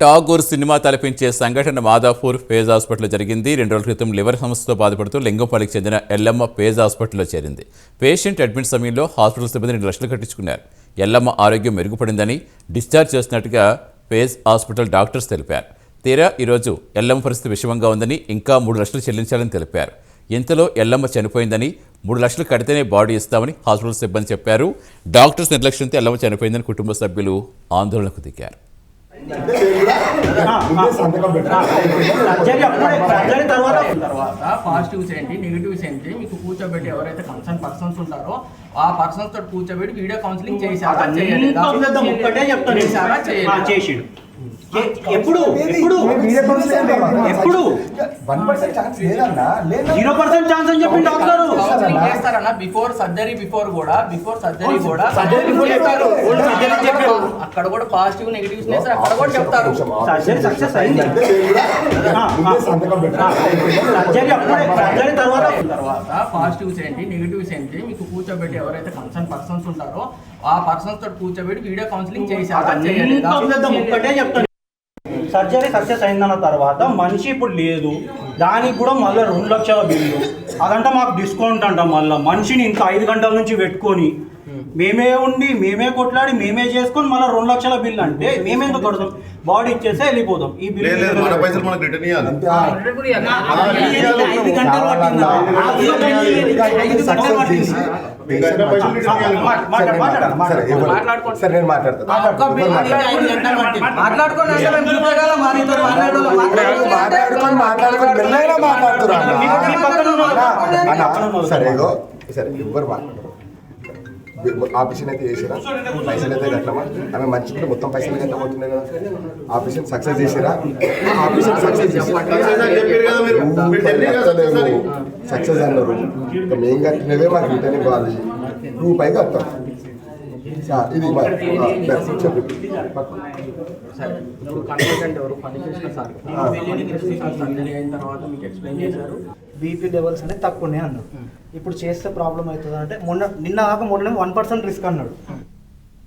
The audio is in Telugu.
టాగూర్ సినిమా తలపించే సంఘటన మాదాపూర్ ఫేజ్ హాస్పిటల్లో జరిగింది. రెండు రోజుల క్రితం లివర్ సమస్యతో బాధపడుతూ లింగంపల్లికి చెందిన ఎల్లమ్మ ఫేజ్ హాస్పిటల్లో చేరింది. పేషెంట్ అడ్మిట్ సమయంలో హాస్పిటల్ సిబ్బంది రెండు లక్షలు కట్టించుకున్నారు. ఎల్లమ్మ ఆరోగ్యం మెరుగుపడిందని డిశ్చార్జ్ చేస్తున్నట్టుగా ఫేజ్ హాస్పిటల్ డాక్టర్స్ తెలిపారు. తీరా ఈరోజు ఎల్లమ్మ పరిస్థితి విషమంగా ఉందని ఇంకా మూడు లక్షలు చెల్లించాలని తెలిపారు. ఇంతలో ఎల్లమ్మ చనిపోయిందని మూడు లక్షలు కడితేనే బాడీ ఇస్తామని హాస్పిటల్ సిబ్బంది చెప్పారు. డాక్టర్స్ నిర్లక్ష్యంతో ఎల్లమ్మ చనిపోయిందని కుటుంబ సభ్యులు ఆందోళనకు దిగారు సంతకం సర్జరీ అప్పుడే సర్జరీ తర్వాత తర్వాత పాజిటివ్స్ ఏంటి నెగిటివ్స్ ఏంటి మీకు కూర్చోబెట్టి ఎవరైతే కన్సర్న్ పర్సన్స్ ఉంటారో ఆ పర్సన్స్ తోటి కూర్చోబెట్టి వీడియో కౌన్సిలింగ్ చేశారా? చేశారా? చేసిండు. ఎప్పుడు? ఎప్పుడు? ఎప్పుడు? వన్ పర్సెంట్ ఛాన్స్ లేదన్నా లేదా జీరో పర్సెంట్ ఛాన్స్ అని చెప్పిండు డాక్టర్. కౌన్సిలింగ్ చేస్తారన్న బిఫోర్ సర్జరీ బిఫోర్ కూడా బిఫోర్ సర్జరీ కూడా చెప్పారు. ఓల్డ్ చెప్పారు. అక్కడ కూడా పాజిటివ్ నెగిటివ్స్ అక్కడ కూడా చెప్తారు. సర్జరీ సక్సెస్ అయింది. సర్జరీ అప్పుడే సర్జరీ తర్వాత తర్వాత పాజిటివ్స్ ఏంటి నెగిటివ్స్ ఏంటి మీకు కూర్చోబెట్టి ఎవరైతే కన్సర్న్ పర్సన్స్ ఉంటారో ఆ పర్సన్స్ తోటి కూర్చోబెట్టి వీడియో కౌన్సిలింగ్ చేశారా. ఒక్కటే చెప్తాను సర్జరీ సక్సెస్ అయిందన్న తర్వాత మనిషి ఇప్పుడు లేదు. దానికి కూడా మళ్ళీ రెండు లక్షల బిల్లు. అదంటే మాకు డిస్కౌంట్ అంట మళ్ళీ. మనిషిని ఇంత ఐదు గంటల నుంచి పెట్టుకొని మేమే ఉండి మేమే కొట్లాడి మేమే చేసుకొని మళ్ళీ రెండు లక్షల బిల్లు అంటే మేమెందుకు కడతాం? బాడీ ఇచ్చేస్తే వెళ్ళిపోతాం. ఈ బిల్లు లేదు లేదు మన పైసలు మనకు రిటర్న్ ఇవ్వాలి ఐదు గంటలు పట్టిందా? మాట్లాడుకోండి. మాట్లాడుకొని మాట్లాడుకొని మెల్లగా మాట్లాడుతున్నా అన్న సరే ఎవ్వరు మాట్లాడరు. ఆపరేషన్ అయితే చేసిరా? పైసలు అయితే కట్టమా? ఆమె మంచి కూడా మొత్తం పైసలు కట్టబోతున్నాయి కదా. ఆపరేషన్ సక్సెస్ చేసిరా? Operation success. సక్సెస్ అన్నారు. ఇంకా మేము కట్టినవే మాకు రిటర్న్ ఇవ్వాలి. రూపాయి కట్టాం. ఇది మా- ఆ, చెప్పు సరే ఇప్పుడు కన్సల్టెంట్ ఎవరు పనిచేసిన సార్ సర్జరీ అయిన తర్వాత మీకు ఎక్స్ప్లెయిన్ చేశారు బీపీ లెవెల్స్ అనేది తక్కువ ఉన్నాయి అన్నాడు ఇప్పుడు చేస్తే ప్రాబ్లం అవుతుంది అంటే మొన్న నిన్న కాక మొన్న వన్ పర్సెంట్ రిస్క్ అన్నాడు.